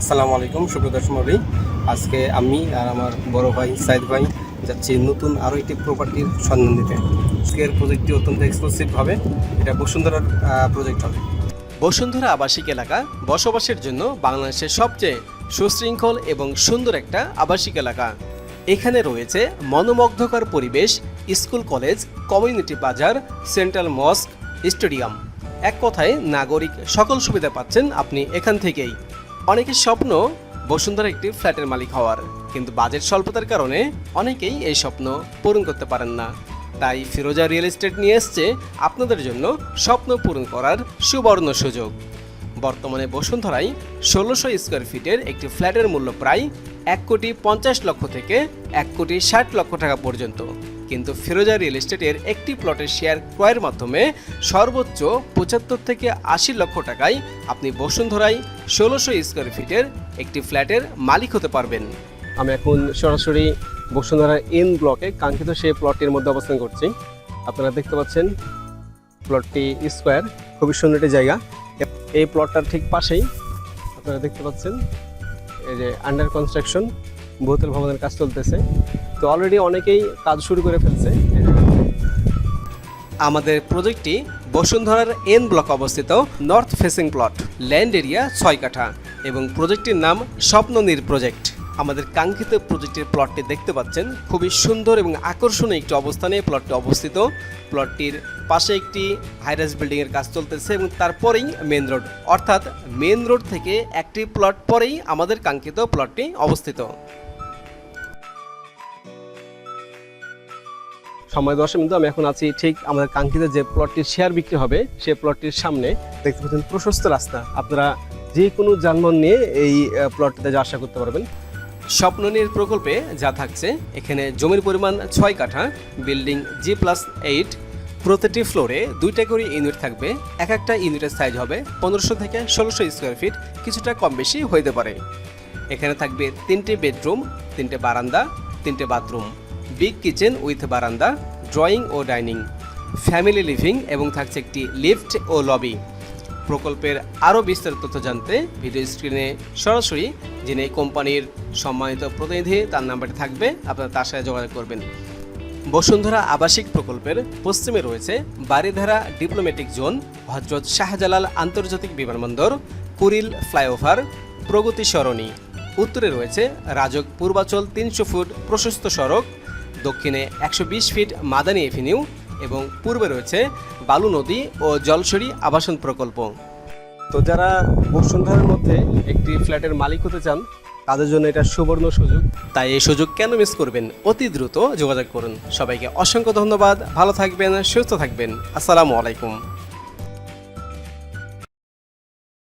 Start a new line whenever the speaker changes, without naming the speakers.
আসসালামু আলাইকুম সুপ্রদর্শন মরি আজকে আমি আর আমার বড় ভাই সাইদ ভাই যাচ্ছি নতুন আরও একটি প্রপার্টির সন্ধান দিতে। আজকের প্রজেক্টটি অত্যন্ত এক্সক্লুসিভ হবে। এটা বসুন্ধরার প্রজেক্ট হবে।
বসুন্ধরা আবাসিক এলাকা। বসবাসের জন্য বাংলাদেশের সবচেয়ে সুশৃঙ্খল এবং সুন্দর একটা আবাসিক এলাকা। এখানে রয়েছে মনোমুগ্ধকর পরিবেশ, স্কুল কলেজ, কমিউনিটি বাজার, সেন্ট্রাল মস্ক, স্টেডিয়াম। এক কথায় নাগরিক সকল সুবিধা পাচ্ছেন আপনি এখান থেকেই। অনেকের স্বপ্ন বসুন্ধরা একটি ফ্ল্যাটের মালিক হওয়ার, কিন্তু বাজেট স্বল্পতার কারণে অনেকেই এই স্বপ্ন পূরণ করতে পারেন না। তাই ফিরোজা রিয়েল এস্টেট নিয়ে এসছে আপনাদের জন্য স্বপ্ন পূরণ করার সুবর্ণ সুযোগ। বর্তমানে বসুন্ধরায় ষোলোশো স্কোয়ার ফিটের একটি ফ্ল্যাটের মূল্য প্রায় এক কোটি পঞ্চাশ লক্ষ থেকে এক কোটি ষাট লক্ষ টাকা পর্যন্ত। কিন্তু ফিরোজা রিয়েল এস্টেটের একটি প্লটের শেয়ার ক্রয়ের মাধ্যমে সর্বোচ্চ পঁচাত্তর থেকে আশি লক্ষ টাকায় আপনি বসুন্ধরায় ষোলোশো স্কোয়ার ফিটের একটি ফ্ল্যাটের মালিক হতে পারবেন।
আমি এখন সরাসরি বসুন্ধরা এন ব্লকে কাঙ্ক্ষিত সেই প্লটটির মধ্যে অবস্থান করছি। আপনারা দেখতে পাচ্ছেন প্লটটি স্কোয়ার, খুবই সুন্দর একটি জায়গা। এই প্লটটার ঠিক পাশেই আপনারা দেখতে পাচ্ছেন এই যে আন্ডার কনস্ট্রাকশন বহুতল ভবনের কাজ চলতেছে। তো অলরেডি অনেকেই কাজ শুরু করে ফেলছে।
আমাদের প্রজেক্টটি বসুন্ধরার এন ব্লক অবস্থিত north facing plot land area ছয় কাঠা এবং প্রজেক্টটির নাম স্বপ্ননীর প্রজেক্ট আমাদের কাঙ্ক্ষিত প্রজেক্টের প্লটটি দেখতে পাচ্ছেন। খুবই সুন্দর এবং আকর্ষণীয় একটি অবস্থানে প্লটটি অবস্থিত। প্লটটির পাশে একটি হাইরাইজ বিল্ডিংয়ের কাজ চলতেছে এবং তারপরেই মেন রোড অর্থাৎ মেন রোড থেকে একটি প্লট পরেই আমাদের কাঙ্ক্ষিত প্লটটি অবস্থিত।
সময় দশে কিন্তু আমি এখন আছি ঠিক আমাদের কাঙ্ক্ষিত যে প্লটটির শেয়ার বিক্রি হবে, সেই প্লটটির সামনে দেখতে পাচ্ছেন প্রশস্ত রাস্তা। আপনারা যে কোনো যানবাহন নিয়ে এই প্লটটিতে যাওয়া আসা করতে পারবেন।
স্বপ্ননীর প্রকল্পে যা থাকছে, এখানে জমির পরিমাণ ছয় কাঠা বিল্ডিং জি প্লাস এইট প্রতিটি ফ্লোরে দুইটা করে ইউনিট থাকবে। এক একটা ইউনিটের সাইজ হবে পনেরোশো থেকে ষোলোশো স্কোয়ার ফিট কিছুটা কম বেশি হইতে পারে। এখানে থাকবে তিনটে বেডরুম তিনটে বারান্দা, তিনটে বাথরুম বিগ কিচেন উইথ বারান্দা, ড্রয়িং ও ডাইনিং, ফ্যামিলি লিভিং এবং থাকছে একটি লিফট ও লবি। প্রকল্পের আরও বিস্তারিত তথ্য জানতে ভিডিও স্ক্রিনে সরাসরি যিনি কোম্পানির সম্মানিত প্রতিনিধি, তার নাম্বারটি থাকবে, আপনারা তার সাথে যোগাযোগ করবেন। বসুন্ধরা আবাসিক প্রকল্পের পশ্চিমে রয়েছে বারিধারা ডিপ্লোম্যাটিক জোন, হজরত শাহজালাল আন্তর্জাতিক বিমানবন্দর, কুরিল ফ্লাইওভার, প্রগতি সরণি। উত্তরে রয়েছে রাজক পূর্বাচল তিনশো ফুট প্রশস্ত সড়ক দক্ষিণে একশো বিশ ফিট মাদানি এভিনিউ এবং পূর্বে রয়েছে বালু নদী ও জলসরি আবাসন প্রকল্প।
তো যারা বসুন্ধরার মধ্যে একটি ফ্ল্যাটের মালিক হতে চান, তাদের জন্য এটা সুবর্ণ সুযোগ।
তাই এই সুযোগ কেন মিস করবেন? অতি দ্রুত যোগাযোগ করুন। সবাইকে অসংখ্য ধন্যবাদ। ভালো থাকবেন, সুস্থ থাকবেন। আসসালামু আলাইকুম।